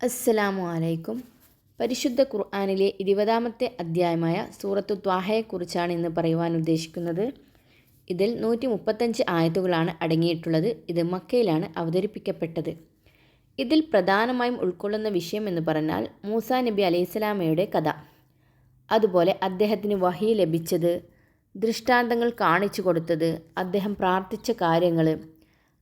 അസ്സലാമു അലൈക്കും. പരിശുദ്ധ ഖുർആാനിലെ ഇരുപതാമത്തെ അധ്യായമായ സൂറത്തു ത്വാഹയെക്കുറിച്ചാണ് ഇന്ന് പറയുവാൻ ഉദ്ദേശിക്കുന്നത്. ഇതിൽ നൂറ്റി മുപ്പത്തഞ്ച് ആയത്തുകളാണ് അടങ്ങിയിട്ടുള്ളത്. ഇത് മക്കയിലാണ് അവതരിപ്പിക്കപ്പെട്ടത്. ഇതിൽ പ്രധാനമായും ഉൾക്കൊള്ളുന്ന വിഷയം എന്ന് പറഞ്ഞാൽ മൂസ നബി അലൈഹിസ്സലാമയുടെ കഥ. അതുപോലെ അദ്ദേഹത്തിന് വഹി ലഭിച്ചത് ദൃഷ്ടാന്തങ്ങൾ കാണിച്ചു കൊടുത്തത് അദ്ദേഹം പ്രാർത്ഥിച്ച കാര്യങ്ങൾ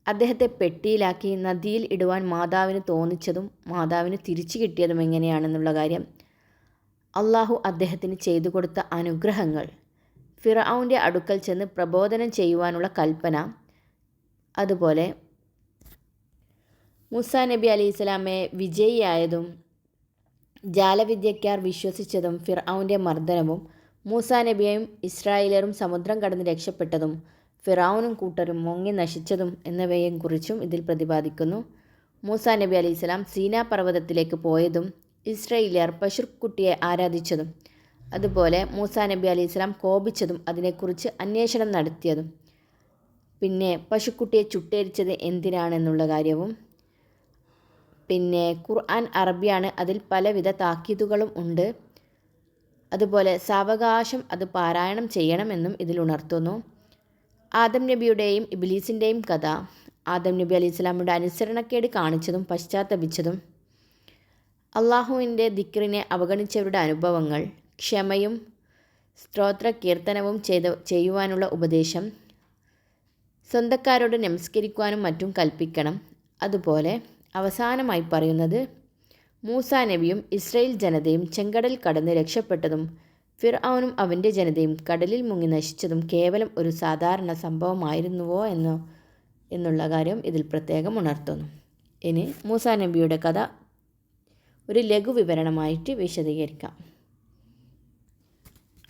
അദ്ദേഹത്തെ പെട്ടിയിലാക്കി നദിയിൽ ഇടുവാൻ മാതാവിന് തോന്നിച്ചതും മാതാവിന് തിരിച്ചു കിട്ടിയതും എങ്ങനെയാണെന്നുള്ള കാര്യം. അള്ളാഹു അദ്ദേഹത്തിന് ചെയ്തു കൊടുത്ത അനുഗ്രഹങ്ങൾ. ഫിറൌന്റെ അടുക്കൽ ചെന്ന് പ്രബോധനം ചെയ്യുവാനുള്ള കൽപ്പന. അതുപോലെ മൂസ നബി അലി ഇസ്ലാമെ വിജയിയായതും ജാലവിദ്യക്കാർ വിശ്വസിച്ചതും ഫിറൌന്റെ മർദ്ദനവും മൂസ നബിയും ഇസ്രായേലറും സമുദ്രം കടന്ന് രക്ഷപ്പെട്ടതും ഫിറൌനും കൂട്ടരും മുങ്ങി നശിച്ചതും എന്നിവയെയും കുറിച്ചും ഇതിൽ പ്രതിപാദിക്കുന്നു. മൂസ നബി അലൈഹി സ്വലാം സീനാ പർവതത്തിലേക്ക് പോയതും ഇസ്രയേലിയർ പശുക്കുട്ടിയെ ആരാധിച്ചതും അതുപോലെ മൂസ നബി അലൈഹി സ്വലാം കോപിച്ചതും അതിനെക്കുറിച്ച് അന്വേഷണം നടത്തിയതും. പിന്നെ പശുക്കുട്ടിയെ ചുട്ടേരിച്ചത് എന്തിനാണെന്നുള്ള കാര്യവും പിന്നെ ഖുർആൻ അറബിയാണ് അതിൽ പലവിധ താക്കീതുകളും ഉണ്ട്. അതുപോലെ സാവകാശം അത് പാരായണം ചെയ്യണമെന്നും ഇതിൽ ഉണർത്തുന്നു. ആദം നബിയുടെയും ഇബിലീസിന്റെയും കഥ. ആദം നബി അലി ഇസ്ലാമിയുടെ അനുസരണക്കേട് കാണിച്ചതും പശ്ചാത്തപിച്ചതും അള്ളാഹുവിന്റെ ദിക്റിനെ അവഗണിച്ചവരുടെ അനുഭവങ്ങൾ ക്ഷമയും സ്ത്രോത്ര കീർത്തനവും ചെയ്ത ചെയ്യുവാനുള്ള ഉപദേശം സ്വന്തക്കാരോട് നമസ്കരിക്കുവാനും മറ്റും കൽപ്പിക്കണം. അതുപോലെ അവസാനമായി പറയുന്നത് മൂസ നബിയും ഇസ്രയേൽ ജനതയും ചെങ്കടൽ കടന്ന് രക്ഷപ്പെട്ടതും ഫിർഔനും അവന്റെ ജനതയും കടലിൽ മുങ്ങി നശിച്ചതും കേവലം ഒരു സാധാരണ സംഭവമായിരുന്നുവോ എന്നോ എന്നുള്ള കാര്യം ഇതിൽ പ്രത്യേകം ഉണർത്തുന്നു. ഇനി മൂസ നബിയുടെ കഥ ഒരു ലഘു വിവരണമായിട്ട് വിശദീകരിക്കാം.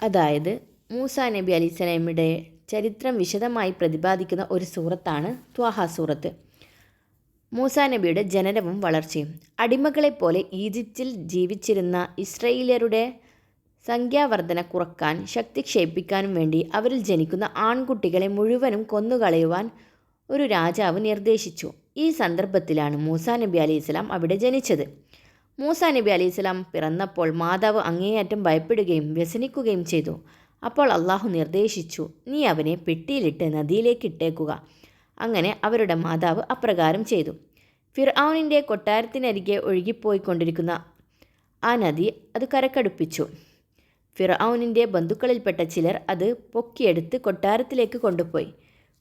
അതായത് മൂസ നബി അലിസ്ലാമിയുടെ ചരിത്രം വിശദമായി പ്രതിപാദിക്കുന്ന ഒരു സൂറത്താണ് ത്വാഹ സൂറത്ത്. മൂസ നബിയുടെ ജനനവും വളർച്ചയും അടിമകളെപ്പോലെ ഈജിപ്തിൽ ജീവിച്ചിരുന്ന ഇസ്രയേലിയരുടെ സംഖ്യാവർധന കുറയ്ക്കാൻ ശക്തി ക്ഷയിപ്പിക്കാനും വേണ്ടി അവരിൽ ജനിക്കുന്ന ആൺകുട്ടികളെ മുഴുവനും കൊന്നുകളയുവാൻ ഒരു രാജാവ് നിർദ്ദേശിച്ചു. ഈ സന്ദർഭത്തിലാണ് മൂസ നബി അലി ഇസ്ലാം അവിടെ ജനിച്ചത്. മൂസ നബി അലി ഇസ്ലാം പിറന്നപ്പോൾ മാതാവ് അങ്ങേയറ്റം ഭയപ്പെടുകയും വ്യസനിക്കുകയും ചെയ്തു. അപ്പോൾ അള്ളാഹു നിർദ്ദേശിച്ചു നീ അവനെ പെട്ടിയിലിട്ട് നദിയിലേക്ക് ഇട്ടേക്കുക. അങ്ങനെ അവരുടെ മാതാവ് അപ്രകാരം ചെയ്തു. ഫിർആാവിന്റെ കൊട്ടാരത്തിനരികെ ഒഴുകിപ്പോയിക്കൊണ്ടിരിക്കുന്ന ആ നദി അത് കരക്കടുപ്പിച്ചു. ഫിറൌനിന്റെ ബന്ധുക്കളിൽപ്പെട്ട ചിലർ അത് പൊക്കിയെടുത്ത് കൊട്ടാരത്തിലേക്ക് കൊണ്ടുപോയി.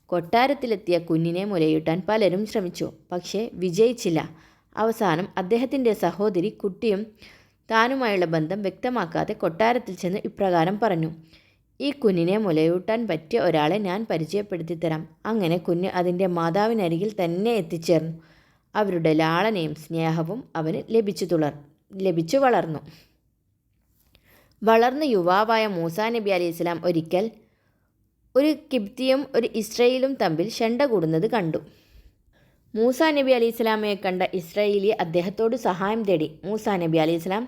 കൊട്ടാരത്തിലെത്തിയ കുഞ്ഞിനെ മുലയൂട്ടാൻ പലരും ശ്രമിച്ചു. പക്ഷേ വിജയിച്ചില്ല. അവസാനം അദ്ദേഹത്തിന്റെ സഹോദരി കുട്ടിയും താനുമായുള്ള ബന്ധം വ്യക്തമാക്കാതെ കൊട്ടാരത്തിൽ ചെന്ന് ഇപ്രകാരം പറഞ്ഞു ഈ കുഞ്ഞിനെ മുലയൂട്ടാൻ പറ്റിയ ഒരാളെ ഞാൻ പരിചയപ്പെടുത്തി തരാം അങ്ങനെ കുഞ്ഞ് അതിന്റെ മാതാവിനരികിൽ തന്നെ എത്തിച്ചേർന്നു. അവരുടെ ലാളനയും സ്നേഹവും അവന് ലഭിച്ചു തുളർ ലഭിച്ചു വളർന്നു. വളർന്ന യുവാവായ മൂസ നബി അലി ഇസ്ലാം ഒരിക്കൽ ഒരു കിബ്തിയും ഒരു ഇസ്രയേലും തമ്മിൽ ഷണ്ട കൂടുന്നത് കണ്ടു. മൂസ നബി അലി ഇസ്ലാമയെ കണ്ട ഇസ്രയേലി അദ്ദേഹത്തോട് സഹായം തേടി മൂസ നബി അലി ഇസ്ലാം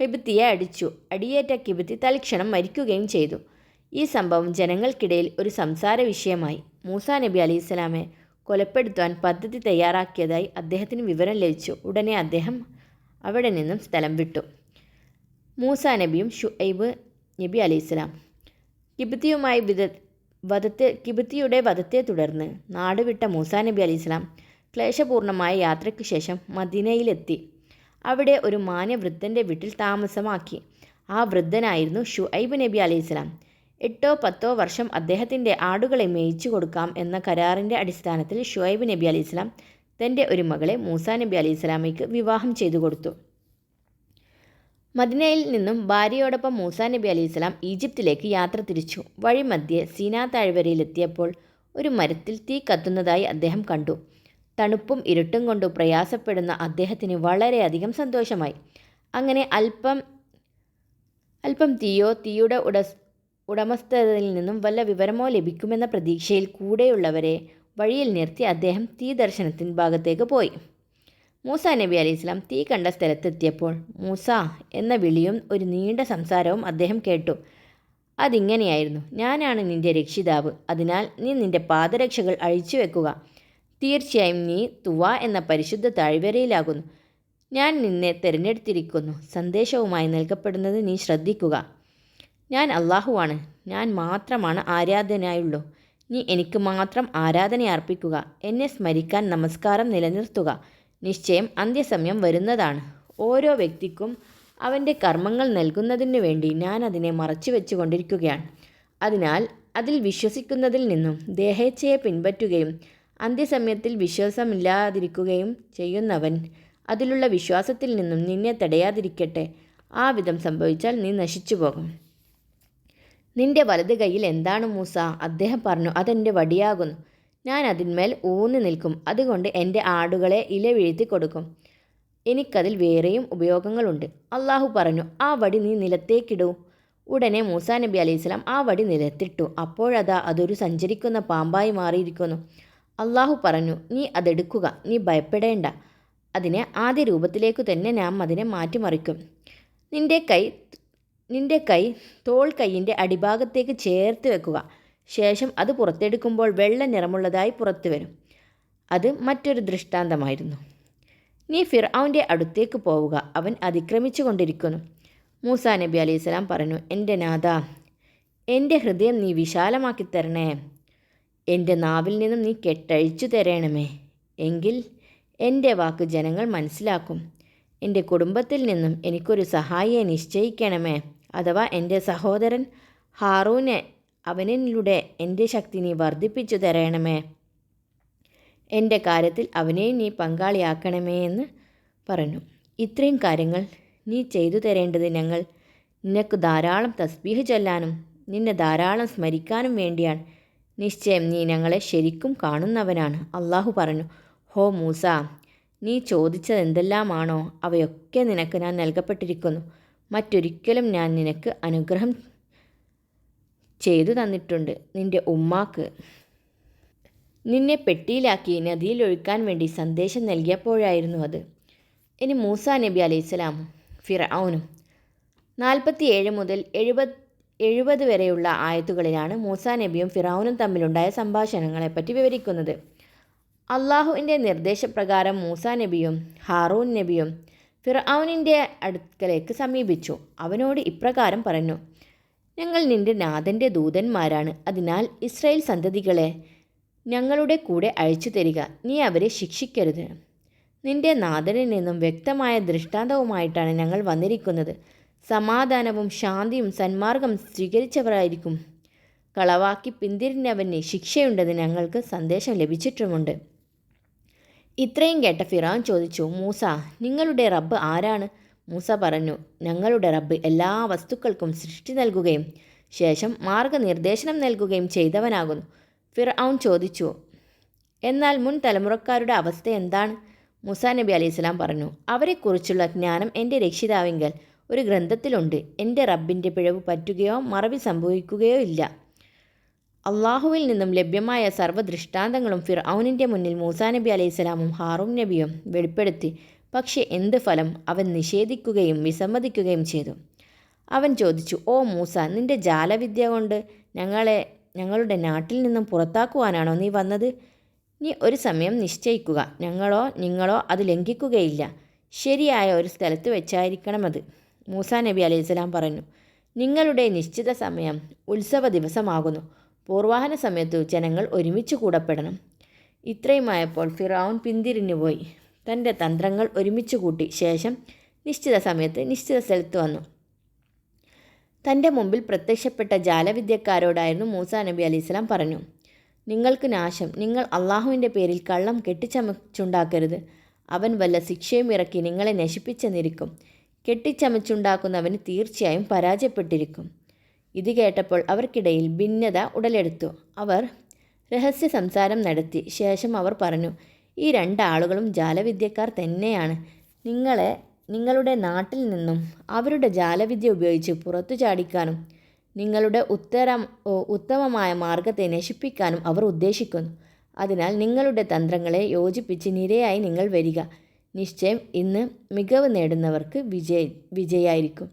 കിബിത്തിയെ അടിച്ചു. അടിയേറ്റ കിബിത്തി തൽക്ഷണം മരിക്കുകയും ചെയ്തു. ഈ സംഭവം ജനങ്ങൾക്കിടയിൽ ഒരു സംസാര വിഷയമായി. മൂസ നബി അലി ഇസ്ലാമെ കൊലപ്പെടുത്തുവാൻ പദ്ധതി തയ്യാറാക്കിയതായി അദ്ദേഹത്തിന് വിവരം ലഭിച്ചു. ഉടനെ അദ്ദേഹം അവിടെ നിന്നും സ്ഥലം വിട്ടു. മൂസ നബിയും ഷുഐബ് നബി അലൈഹിസ്സലാം കിബിത്തിയുമായി വിധ വധത്തെ കിബിത്തിയുടെ വധത്തെ തുടർന്ന് നാടുവിട്ട മൂസ നബി അലൈഹിസ്സലാം ക്ലേശപൂർണമായ യാത്രയ്ക്ക് ശേഷം മദീനയിലെത്തി. അവിടെ ഒരു മാന്യവൃദ്ധന്റെ വീട്ടിൽ താമസമാക്കി. ആ വൃദ്ധനായിരുന്നു ഷുഐബ് നബി അലൈഹിസ്സലാം എട്ടോ പത്തോ വർഷം അദ്ദേഹത്തിന്റെ ആടുകളെ മേയിച്ചു കൊടുക്കാം എന്ന കരാറിന്റെ അടിസ്ഥാനത്തിൽ ഷുഐബ് നബി അലൈഹിസ്സലാം തന്റെ ഒരു മകളെ മൂസ നബി അലൈഹിസ്സലാമയ്ക്ക് വിവാഹം ചെയ്തു കൊടുത്തു. മദിനയിൽ നിന്നും ഭാര്യയോടൊപ്പം മൂസ നബി അലി ഇസ്ലാം ഈജിപ്തിലേക്ക് യാത്ര തിരിച്ചു. വഴിമധ്യേ സീനാ താഴ്വരയിലെത്തിയപ്പോൾ ഒരു മരത്തിൽ തീ കത്തുന്നതായി അദ്ദേഹം കണ്ടു. തണുപ്പും ഇരുട്ടും കൊണ്ട് പ്രയാസപ്പെടുന്ന അദ്ദേഹത്തിന് വളരെയധികം സന്തോഷമായി. അങ്ങനെ അല്പം അല്പം തീയോ തീയുടെ ഉട ഉടമസ്ഥതയിൽ നിന്നും വല്ല വിവരമോ ലഭിക്കുമെന്ന പ്രതീക്ഷയിൽ കൂടെയുള്ളവരെ വഴിയിൽ നിർത്തി അദ്ദേഹം തീ ദർശനത്തിൻ ഭാഗത്തേക്ക് പോയി. മൂസ നബി അലി ഇസ്ലാം തീ കണ്ട സ്ഥലത്തെത്തിയപ്പോൾ മൂസ എന്ന വിളിയും ഒരു നീണ്ട സംസാരവും അദ്ദേഹം കേട്ടു. അതിങ്ങനെയായിരുന്നു. ഞാനാണ് നിന്റെ രക്ഷിതാവ്. അതിനാൽ നീ നിന്റെ പാദരക്ഷകൾ അഴിച്ചു വെക്കുക തീർച്ചയായും നീ തുവ എന്ന പരിശുദ്ധ താഴ്വരയിലാകുന്നു. ഞാൻ നിന്നെ തിരഞ്ഞെടുത്തിരിക്കുന്നു. സന്ദേശവുമായി നൽകപ്പെടുന്നത് നീ ശ്രദ്ധിക്കുക. ഞാൻ അള്ളാഹുവാണ്. ഞാൻ മാത്രമാണ് ആരാധനയായുള്ളൂ. നീ എനിക്ക് മാത്രം ആരാധന അർപ്പിക്കുക എന്നെ സ്മരിക്കാൻ നമസ്കാരം നിലനിർത്തുക. നിശ്ചയം അന്ത്യസമയം വരുന്നതാണ്. ഓരോ വ്യക്തിക്കും അവന്റെ കർമ്മങ്ങൾ നൽകുന്നതിന് വേണ്ടി ഞാൻ അതിനെ മറച്ചു വെച്ചുകൊണ്ടിരിക്കുകയാണ്. അതിനാൽ അതിൽ വിശ്വസിക്കുന്നതിൽ നിന്നും ദേഹേച്ഛയെ പിൻപറ്റുകയും അന്ത്യസമയത്തിൽ വിശ്വാസമില്ലാതിരിക്കുകയും ചെയ്യുന്നവൻ അതിലുള്ള വിശ്വാസത്തിൽ നിന്നും നിന്നെ തടയാതിരിക്കട്ടെ. ആ വിധം സംഭവിച്ചാൽ നീ നശിച്ചു പോകും നിന്റെ വലത് കൈയിൽ എന്താണ് മൂസ? അദ്ദേഹം പറഞ്ഞു അതെന്റെ വടിയാകുന്നു. ഞാൻ അതിന്മേൽ ഊന്നി നിൽക്കും. അതുകൊണ്ട് എന്റെ ആടുകളെ ഇല വീഴ്ത്തി കൊടുക്കും. എനിക്കതിൽ വേറെയും ഉപയോഗങ്ങളുണ്ട്. അള്ളാഹു പറഞ്ഞു ആ വടി നീ നിലത്തേക്കിടൂ. ഉടനെ മൂസാ നബി അലൈഹി സ്വലാം ആ വടി നിലത്തിട്ടു. അപ്പോഴതാ അതൊരു സഞ്ചരിക്കുന്ന പാമ്പായി മാറിയിരിക്കുന്നു. അള്ളാഹു പറഞ്ഞു നീ അതെടുക്കുക നീ ഭയപ്പെടേണ്ട. അതിനെ ആദ്യ രൂപത്തിലേക്കു തന്നെ നാം അതിനെ മാറ്റിമറിക്കും. നിന്റെ കൈ നിന്റെ കൈ തോൾ കൈയിന്റെ അടിഭാഗത്തേക്ക് ചേർത്ത് വെക്കുക. ശേഷം അത് പുറത്തെടുക്കുമ്പോൾ വെള്ള നിറമുള്ളതായി പുറത്തു വരും. അത് മറ്റൊരു ദൃഷ്ടാന്തമായിരുന്നു. നീ ഫിർഔന്റെ അടുത്തേക്ക് പോവുക. അവൻ അതിക്രമിച്ചു കൊണ്ടിരിക്കുന്നു മൂസ നബി അലൈഹിസ്സലാം പറഞ്ഞു എന്റെ നാഥ എന്റെ ഹൃദയം നീ വിശാലമാക്കി തരണേ. എന്റെ നാവിൽ നിന്നും നീ കെട്ടഴിച്ചു തരണമേ. എങ്കിൽ എന്റെ വാക്ക് ജനങ്ങൾ മനസ്സിലാക്കും. എന്റെ കുടുംബത്തിൽ നിന്നും എനിക്കൊരു സഹായിയെ നിശ്ചയിക്കണമേ. അഥവാ എന്റെ സഹോദരൻ ഹാറൂനെ അവനിലൂടെ എന്റെ ശക്തി നീ വർദ്ധിപ്പിച്ചു തരണമേ. എന്റെ കാര്യത്തിൽ അവനെ നീ പങ്കാളിയാക്കണമേ എന്ന് പറഞ്ഞു. ഇത്രയും കാര്യങ്ങൾ നീ ചെയ്തു തരേണ്ടത് ഞങ്ങൾ നിനക്ക് ധാരാളം തസ്ബീഹ് ചൊല്ലാനും നിന്നെ ധാരാളം സ്മരിക്കാനും വേണ്ടിയാണ്. നിശ്ചയം നീ ഞങ്ങളെ ശരിക്കും കാണുന്നവനാണ് അള്ളാഹു പറഞ്ഞു. ഹോ മൂസ നീ ചോദിച്ചത് എന്തെല്ലാമാണോ അവയൊക്കെ നിനക്ക് ഞാൻ നൽകപ്പെട്ടിരിക്കുന്നു. മറ്റൊരിക്കലും ഞാൻ നിനക്ക് അനുഗ്രഹം ചെയ്തു തന്നിട്ടുണ്ട് നിന്റെ ഉമ്മാക്ക്. നിന്നെ പെട്ടിയിലാക്കി നദിയിൽ ഒഴുക്കാൻ വേണ്ടി സന്ദേശം നൽകിയപ്പോഴായിരുന്നു അത്. ഇനി മൂസ നബി അലൈഹിസ്സലാം ഫിറൌനും നാൽപ്പത്തിയേഴ് മുതൽ എഴുപത് എഴുപത് വരെയുള്ള ആയത്തുകളിലാണ് മൂസ നബിയും ഫിറൌനും തമ്മിലുണ്ടായ സംഭാഷണങ്ങളെപ്പറ്റി വിവരിക്കുന്നത്. അള്ളാഹുവിന്റെ നിർദ്ദേശപ്രകാരം മൂസ നബിയും ഹാറൂൻ നബിയും ഫിറൌനിന്റെ അടുക്കലേക്ക് സമീപിച്ചു. അവനോട് ഇപ്രകാരം പറഞ്ഞു ഞങ്ങൾ നിന്റെ നാഥന്റെ ദൂതന്മാരാണ്. അതിനാൽ ഇസ്രായേൽ സന്തതികളെ ഞങ്ങളുടെ കൂടെ അയച്ചു തരിക. നീ അവരെ ശിക്ഷിക്കരുത്. നിന്റെ നാഥനിൽ നിന്നും വ്യക്തമായ ദൃഷ്ടാന്തവുമായിട്ടാണ് ഞങ്ങൾ വന്നിരിക്കുന്നത്. സമാധാനവും ശാന്തിയും സന്മാർഗം സ്വീകരിച്ചവരായിരിക്കും. കളവാക്കി പിന്തിരിഞ്ഞവന് ശിക്ഷയുണ്ടെന്ന് ഞങ്ങൾക്ക് സന്ദേശം ലഭിച്ചിട്ടുമുണ്ട്. ഇത്രയും കേട്ട ഫിറാൻ ചോദിച്ചു മൂസ നിങ്ങളുടെ റബ്ബ് ആരാണ്? മൂസ പറഞ്ഞു ഞങ്ങളുടെ റബ്ബ് എല്ലാ വസ്തുക്കൾക്കും സൃഷ്ടി നൽകുകയും ശേഷം മാർഗനിർദ്ദേശനം നൽകുകയും ചെയ്തവനാകുന്നു. ഫിർഔൻ ചോദിച്ചു എന്നാൽ മുൻ തലമുറക്കാരുടെ അവസ്ഥ എന്താണ്? മൂസ നബി അലൈഹി സ്വലാം പറഞ്ഞു അവരെക്കുറിച്ചുള്ള ജ്ഞാനം എന്റെ രക്ഷിതാവിങ്കൽ ഒരു ഗ്രന്ഥത്തിലുണ്ട്. എന്റെ റബ്ബിന്റെ പിഴവ് പറ്റുകയോ മറവി സംഭവിക്കുകയോ ഇല്ല. അള്ളാഹുവിൽ നിന്നും ലഭ്യമായ സർവ ദൃഷ്ടാന്തങ്ങളും ഫിർഔനിന്റെ മുന്നിൽ മൂസാ നബി അലൈഹി സ്വലാമും ഹാറൂം നബിയും വെളിപ്പെടുത്തി പക്ഷേ എന്ത് ഫലം അവൻ നിഷേധിക്കുകയും വിസമ്മതിക്കുകയും ചെയ്തു? അവൻ ചോദിച്ചു ഓ മൂസ നിന്റെ ജാലവിദ്യ കൊണ്ട് ഞങ്ങളെ ഞങ്ങളുടെ നാട്ടിൽ നിന്നും പുറത്താക്കുവാനാണോ നീ വന്നത്? നീ ഒരു സമയം നിശ്ചയിക്കുക. ഞങ്ങളോ നിങ്ങളോ അത് ലംഘിക്കുകയില്ല. ശരിയായ ഒരു സ്ഥലത്ത് വെച്ചായിരിക്കണം അത്. മൂസ നബി അലൈഹി സ്വലാം പറഞ്ഞു നിങ്ങളുടെ നിശ്ചിത സമയം ഉത്സവ ദിവസമാകുന്നു. പൂർവാഹന സമയത്തു ജനങ്ങൾ ഒരുമിച്ച് കൂടപ്പെടണം. ഇത്രയുമായപ്പോൾ ഫിറൌൻ പിന്തിരിഞ്ഞുപോയി. തന്റെ തന്ത്രങ്ങൾ ഒരുമിച്ച് കൂട്ടി ശേഷം നിശ്ചിത സമയത്ത് നിശ്ചിത സ്ഥലത്ത് വന്നു. തന്റെ മുമ്പിൽ പ്രത്യക്ഷപ്പെട്ട ജാലവിദ്യക്കാരോടായിരുന്നു മൂസ നബി അലി ഇസ്ലാം പറഞ്ഞു നിങ്ങൾക്ക് നാശം. നിങ്ങൾ അള്ളാഹുവിന്റെ പേരിൽ കള്ളം കെട്ടിച്ചമച്ചുണ്ടാക്കരുത്. അവൻ വല്ല ശിക്ഷയും ഇറക്കി നിങ്ങളെ നശിപ്പിച്ചെന്നിരിക്കും കെട്ടിച്ചമച്ചുണ്ടാക്കുന്നവന് തീർച്ചയായും പരാജയപ്പെട്ടിരിക്കും. ഇത് കേട്ടപ്പോൾ അവർക്കിടയിൽ ഭിന്നത ഉടലെടുത്തു. അവർ രഹസ്യ സംസാരം നടത്തി. ശേഷം അവർ പറഞ്ഞു ഈ രണ്ടാളുകളും ജാലവിദ്യക്കാർ തന്നെയാണ്. നിങ്ങളെ നിങ്ങളുടെ നാട്ടിൽ നിന്നും അവരുടെ ജാലവിദ്യ ഉപയോഗിച്ച് പുറത്തു ചാടിക്കാനും നിങ്ങളുടെ ഉത്തരം ഉത്തമമായ മാർഗത്തെ നശിപ്പിക്കാനും അവർ ഉദ്ദേശിക്കുന്നു. അതിനാൽ നിങ്ങളുടെ തന്ത്രങ്ങളെ യോജിപ്പിച്ച് നിരയായി നിങ്ങൾ വരിക. നിശ്ചയം ഇന്ന് മികവ് നേടുന്നവർക്ക് വിജയ വിജയായിരിക്കും.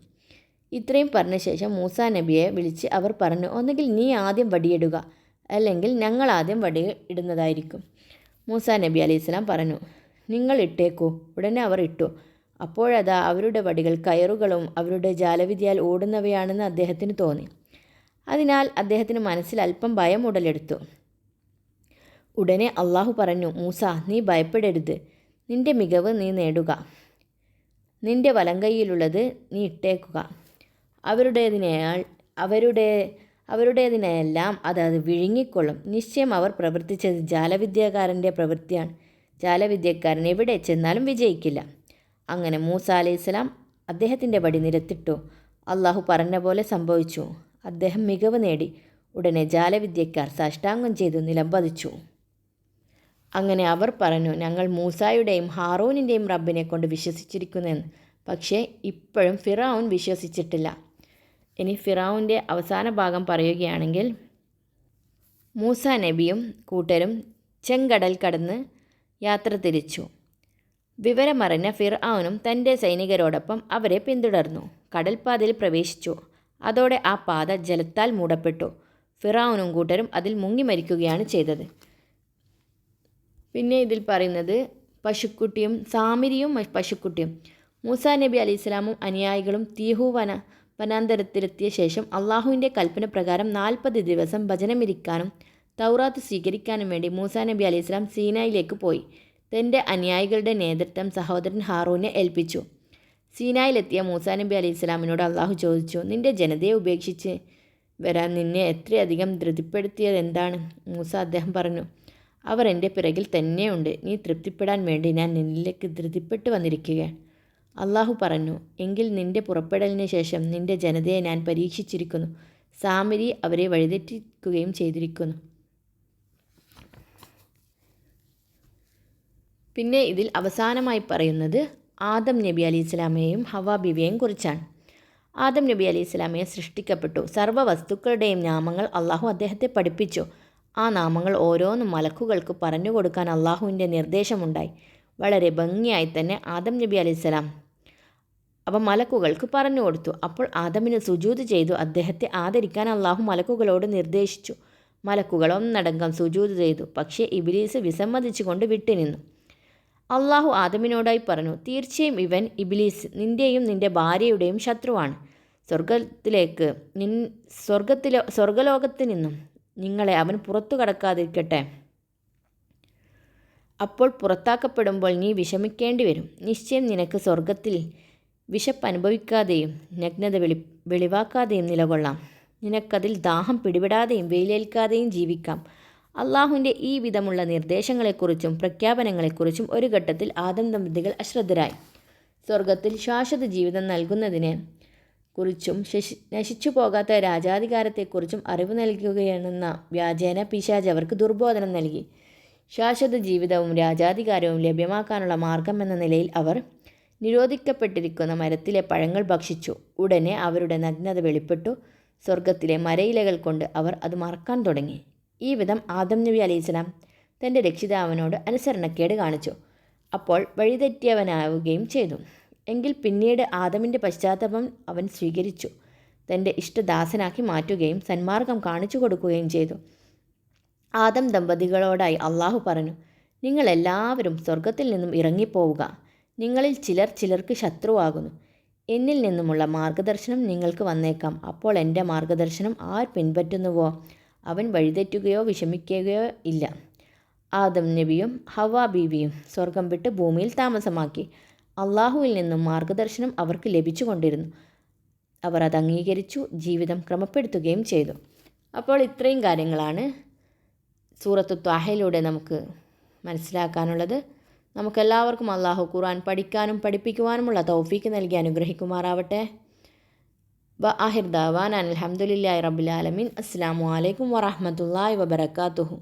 ഇത്രയും പറഞ്ഞ ശേഷം മൂസ നബിയെ വിളിച്ച് അവർ പറഞ്ഞു ഒന്നുകിൽ നീ ആദ്യം വടിയിടുക അല്ലെങ്കിൽ ഞങ്ങൾ ആദ്യം വടി ഇടുന്നതായിരിക്കും മൂസ നബി അലൈഹി സ്വലാം പറഞ്ഞു നിങ്ങൾ ഇട്ടേക്കൂ. ഉടനെ അവർ ഇട്ടു. അപ്പോഴതാ അവരുടെ വടികൾ കയറുകളും അവരുടെ ജാലവിദ്യയാൽ ഓടുന്നവയാണെന്ന് അദ്ദേഹത്തിന് തോന്നി. അതിനാൽ അദ്ദേഹത്തിന് മനസ്സിൽ അല്പം ഭയം ഉടലെടുത്തു. ഉടനെ അള്ളാഹു പറഞ്ഞു മൂസ നീ ഭയപ്പെടരുത്. നിന്റെ മികവ് നീ നേടുക. നിന്റെ വലങ്കൈയിലുള്ളത് നീ ഇട്ടേക്കുക. അവരുടേതിനേയാൾ അവരുടെ അവരുടേതിനെല്ലാം അത് അത് വിഴുങ്ങിക്കൊള്ളും. നിശ്ചയം അവർ പ്രവർത്തിച്ചത് ജാലവിദ്യക്കാരന്റെ പ്രവൃത്തിയാണ്. ജാലവിദ്യക്കാരൻ എവിടെ ചെന്നാലും വിജയിക്കില്ല. അങ്ങനെ മൂസ അലൈഹിസ്സലാം അദ്ദേഹത്തിന്റെ വടി നിരത്തിട്ടു അള്ളാഹു പറഞ്ഞ പോലെ സംഭവിച്ചു. അദ്ദേഹം മികവ് നേടി. ഉടനെ ജാലവിദ്യക്കാർ സാഷ്ടാംഗം ചെയ്തു നിലംപതിച്ചു അങ്ങനെ അവർ പറഞ്ഞു ഞങ്ങൾ മൂസായുടെയും ഹാറൂനിന്റെയും റബ്ബിനെ കൊണ്ട് വിശ്വസിച്ചിരിക്കുന്നെന്ന്. പക്ഷേ ഇപ്പോഴും ഫിറാവുൻ വിശ്വസിച്ചിട്ടില്ല. ഇനി ഫിറാവുന്റെ അവസാന ഭാഗം പറയുകയാണെങ്കിൽ മൂസ നബിയും കൂട്ടരും ചെങ്കടൽ കടന്ന് യാത്ര തിരിച്ചു. വിവരമറിഞ്ഞ ഫിർആനും തന്റെ സൈനികരോടൊപ്പം അവരെ പിന്തുടർന്നു. കടൽപ്പാതയിൽ പ്രവേശിച്ചു. അതോടെ ആ പാത ജലത്താൽ മൂടപ്പെട്ടു. ഫിറാവുനും കൂട്ടരും അതിൽ മുങ്ങി മരിക്കുകയാണ് ചെയ്തത്. പിന്നെ ഇതിൽ പറയുന്നത് പശുക്കുട്ടിയും സാമിരിയും പശുക്കുട്ടിയും. മൂസ നബി അലി ഇസ്ലാമും അനുയായികളും തീഹു വന വനാന്തരത്തിലെത്തിയ ശേഷം അള്ളാഹുവിന്റെ കൽപ്പന പ്രകാരം നാൽപ്പത് ദിവസം ഭജനമിരിക്കാനും തൗറാത്ത് സ്വീകരിക്കാനും വേണ്ടി മൂസാ നബി അലൈഹി സ്വലാം സീനായിലേക്ക് പോയി. തന്റെ അനുയായികളുടെ നേതൃത്വം സഹോദരൻ ഹാറൂനെ ഏൽപ്പിച്ചു. സീനായിലെത്തിയ മൂസാ നബി അലൈഹി സ്വലാമിനോട് അള്ളാഹു ചോദിച്ചു നിന്റെ ജനതയെ ഉപേക്ഷിച്ച് വരാൻ നിന്നെ എത്രയധികം ധൃതിപ്പെടുത്തിയത് എന്താണ് മൂസ അദ്ദേഹം പറഞ്ഞു അവർ എന്റെ പിറകിൽ തന്നെയുണ്ട്. നീ തൃപ്തിപ്പെടാൻ വേണ്ടി ഞാൻ നിന്നിലേക്ക് ധൃതിപ്പെട്ട് വന്നിരിക്കുകയാണ്. അള്ളാഹു പറഞ്ഞു എങ്കിൽ നിന്റെ പുറപ്പെടലിന് ശേഷം നിന്റെ ജനതയെ ഞാൻ പരീക്ഷിച്ചിരിക്കുന്നു. സാമരി അവരെ വഴിതെറ്റിക്കുകയും ചെയ്തിരിക്കുന്നു. പിന്നെ ഇതിൽ അവസാനമായി പറയുന്നത് ആദം നബി അലി ഇസ്ലാമയെയും ഹവാ ബിവിയെയും കുറിച്ചാണ്. ആദം നബി അലി ഇസ്ലാമയെ സൃഷ്ടിക്കപ്പെട്ടു. സർവ വസ്തുക്കളുടെയും നാമങ്ങൾ അള്ളാഹു അദ്ദേഹത്തെ പഠിപ്പിച്ചു. ആ നാമങ്ങൾ ഓരോന്നും മലക്കുകൾക്ക് പറഞ്ഞു കൊടുക്കാൻ അള്ളാഹുവിന്റെ നിർദ്ദേശമുണ്ടായി. വളരെ ഭംഗിയായി തന്നെ ആദം നബി അലി സ്വലാം അവ മലക്കുകൾക്ക് പറഞ്ഞു കൊടുത്തു. അപ്പോൾ ആദമിന് സുജൂത് ചെയ്തു. അദ്ദേഹത്തെ ആദരിക്കാൻ അള്ളാഹു മലക്കുകളോട് നിർദ്ദേശിച്ചു. മലക്കുകൾ ഒന്നടങ്കം സുജൂത് ചെയ്തു. പക്ഷേ ഇബിലീസ് വിസമ്മതിച്ചുകൊണ്ട് വിട്ടുനിന്നു. അള്ളാഹു ആദമിനോടായി പറഞ്ഞു തീർച്ചയായും ഇവൻ ഇബിലീസ് നിന്റെയും നിന്റെ ഭാര്യയുടെയും ശത്രുവാണ്. സ്വർഗത്തിലേക്ക് നിൻ സ്വർഗത്തിലോ സ്വർഗലോകത്ത് നിന്നും നിങ്ങളെ അവൻ പുറത്തു കടക്കാതിരിക്കട്ടെ. അപ്പോൾ പുറത്താക്കപ്പെടുമ്പോൾ നീ വിഷമിക്കേണ്ടി വരും നിശ്ചയം നിനക്ക് സ്വർഗത്തിൽ വിശപ്പ് അനുഭവിക്കാതെയും നഗ്നത വെളി വെളിവാക്കാതെയും നിലകൊള്ളാം. നിനക്കതിൽ ദാഹം പിടിപെടാതെയും വെയിലേൽക്കാതെയും ജീവിക്കാം. അള്ളാഹുവിന്റെ ഈ വിധമുള്ള നിർദ്ദേശങ്ങളെക്കുറിച്ചും പ്രഖ്യാപനങ്ങളെക്കുറിച്ചും ഒരു ഘട്ടത്തിൽ ആദം ദമ്പതികൾ അശ്രദ്ധരായി. സ്വർഗത്തിൽ ശാശ്വത ജീവിതം നൽകുന്നതിനെ കുറിച്ചും ശശി നശിച്ചു പോകാത്ത രാജാധികാരത്തെക്കുറിച്ചും അറിവ് നൽകുകയാണെന്ന വ്യാജേന പിശാജ് അവർക്ക് ദുർബോധനം നൽകി. ശാശ്വത ജീവിതവും രാജാധികാരവും ലഭ്യമാക്കാനുള്ള മാർഗം എന്ന നിലയിൽ അവർ നിരോധിക്കപ്പെട്ടിരിക്കുന്ന മരത്തിലെ പഴങ്ങൾ ഭക്ഷിച്ചു. ഉടനെ അവരുടെ നഗ്നത വെളിപ്പെട്ടു. സ്വർഗത്തിലെ മരയിലകൾ കൊണ്ട് അവർ അത് മറക്കാൻ തുടങ്ങി. ഈ വിധം ആദം നബി അലൈഹിസ്സലാം തന്റെ രക്ഷിതാവിനോട് അനുസരണക്കേട് കാണിച്ചു. അപ്പോൾ വഴിതെറ്റിയവനാവുകയും ചെയ്തു. എങ്കിൽ പിന്നീട് ആദമിന്റെ പശ്ചാത്തലം അവൻ സ്വീകരിച്ചു. തന്റെ ഇഷ്ടദാസനാക്കി മാറ്റുകയും സന്മാർഗം കാണിച്ചു കൊടുക്കുകയും ചെയ്തു. ആദം ദമ്പതികളോടായി അള്ളാഹു പറഞ്ഞു നിങ്ങളെല്ലാവരും സ്വർഗത്തിൽ നിന്നും ഇറങ്ങിപ്പോവുക. നിങ്ങളിൽ ചിലർ ചിലർക്ക് ശത്രുവാകുന്നു. എന്നിൽ നിന്നുമുള്ള മാർഗദർശനം നിങ്ങൾക്ക് വന്നേക്കാം. അപ്പോൾ എന്റെ മാർഗദർശനം ആർ പിൻപറ്റുന്നുവോ? അവൻ വഴിതെറ്റുകയോ വിഷമിക്കുകയോ ഇല്ല. ആദം നബിയും ഹവ ബീവിയും സ്വർഗം വിട്ട് ഭൂമിയിൽ താമസമാക്കി. അള്ളാഹുവിൽ നിന്നും മാർഗദർശനം അവർക്ക് ലഭിച്ചുകൊണ്ടിരുന്നു. അവർ അത് അംഗീകരിച്ചു ജീവിതം ക്രമപ്പെടുത്തുകയും ചെയ്തു. അപ്പോൾ ഇത്രയും കാര്യങ്ങളാണ് സൂറത്ത് ത്വാഹയിലൂടെ നമുക്ക് മനസ്സിലാക്കാനുള്ളത്. നമുക്കെല്ലാവർക്കും അള്ളാഹു ഖുർആൻ പഠിക്കാനും പഠിപ്പിക്കുവാനുമുള്ള തൗഫീക്ക് നൽകി അനുഗ്രഹിക്കുമാറാവട്ടെ. വ ആഹിർ അലഹമുല്ലാ റബുലാലമീൻ അസ്സാം വലൈക്കും വറഹമത്തല്ലാ വബർക്കാത്തുഹു